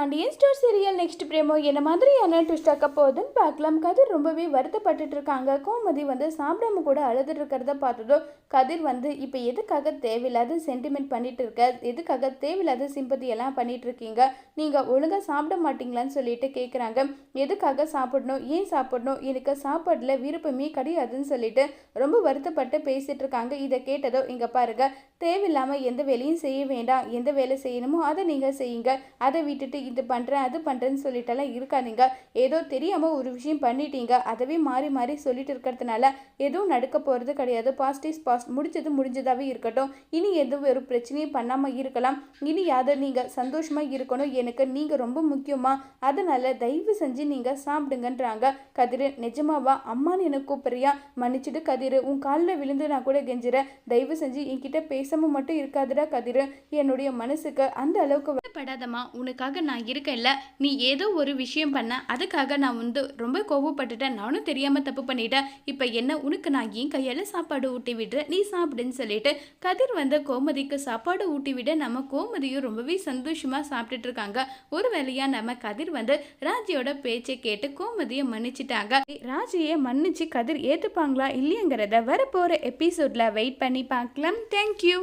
Pandian store serial next promo என்ன மாதிரியான twist ஆக்க போகுதுன்னு பார்க்கலாம். கதிர் ரொம்பவே வருத்தப்பட்டுட்டு இருக்காங்க. கோமதி வந்து சாப்பிடாம கூட அழுதுட்டு இருக்கிறத பார்த்ததும் கதிர் வந்து இப்போ எதுக்காக தேவையில்லாத சென்டிமெண்ட் பண்ணிட்டு இருக்க? எதுக்காக தேவையில்லாத சிம்பதி எல்லாம் பண்ணிட்டு இருக்கீங்க? நீங்கள் ஒழுங்காக சாப்பிட மாட்டீங்களான்னு சொல்லிட்டு கேட்குறாங்க எதுக்காக சாப்பிடணும்? ஏன் சாப்பிடணும்? எனக்கு சாப்பாடுல விருப்பமே கிடையாதுன்னு சொல்லிட்டு ரொம்ப வருத்தப்பட்டு பேசிட்டு இருக்காங்க. இதை கேட்டதோ இங்கே பாருங்க தேவையில்லாமல் எந்த வேலையும் செய்ய வேண்டாம். எந்த வேலை செய்யணுமோ அதை நீங்கள் செய்யுங்க. அதை விட்டுட்டு இது பண்ணுறேன் அது பண்ணுறேன்னு சொல்லிட்டெல்லாம் இருக்காதீங்க. ஏதோ தெரியாமல் ஒரு விஷயம் பண்ணிட்டீங்க. அதவே மாறி மாறி சொல்லிட்டு இருக்கிறதுனால எதுவும் நடக்க போகிறது கிடையாது. பாஸ்ட் இஸ் பாஸ்ட் முடிஞ்சது முடிஞ்சதாகவே இருக்கட்டும். இனி எதுவும் ஒரு பிரச்சனையும் பண்ணாமல் இருக்கலாம். இனி யாதை நீங்கள் சந்தோஷமாக இருக்கணும். எனக்கு நீங்கள் ரொம்ப முக்கியமாக அதனால் தயவு செஞ்சு நீங்கள் சாப்பிடுங்கன்றாங்க. கதிர் நிஜமாவா? அம்மான்னு எனக்கு கூப்பிட்றியா? மன்னிச்சுட்டு கதிர். உன் காலில் விழுந்து நான் கூட கெஞ்சுறேன். தயவு செஞ்சு என்கிட்ட பேசாமல் மட்டும் இருக்காதுடா கதிர். என்னுடைய மனசுக்கு அந்த அளவுக்கு படாதம்மா உனக்காக நான் இருக்கேன்ல நீ ஏதோ ஒரு விஷயம் பண்ண அதுக்காக நான் வந்து ரொம்ப கோவப்பட்டுட்டேன். நானும் தெரியாமல் தப்பு பண்ணிட்டேன். இப்போ என்ன உனக்கு நான் ஏன் கையால் சாப்பாடு ஊட்டி விடுறேன். நீ சாப்பிடுன்னு சொல்லிட்டு கதிர் வந்து கோமதிக்கு சாப்பாடு ஊட்டி விட நம்ம கோமதியும் ரொம்பவே சந்தோஷமாக சாப்பிட்டுட்டு இருக்காங்க. ஒரு வேலையாக நம்ம கதிர் வந்து ராஜியோட பேச்சை கேட்டு கோமதியை மன்னிச்சிட்டாங்க. ராஜியை மன்னிச்சு கதிர் ஏற்றுப்பாங்களா இல்லையங்கிறத வரப்போகிற எபிசோடில் வெயிட் பண்ணி பார்க்கலாம். தேங்க்யூ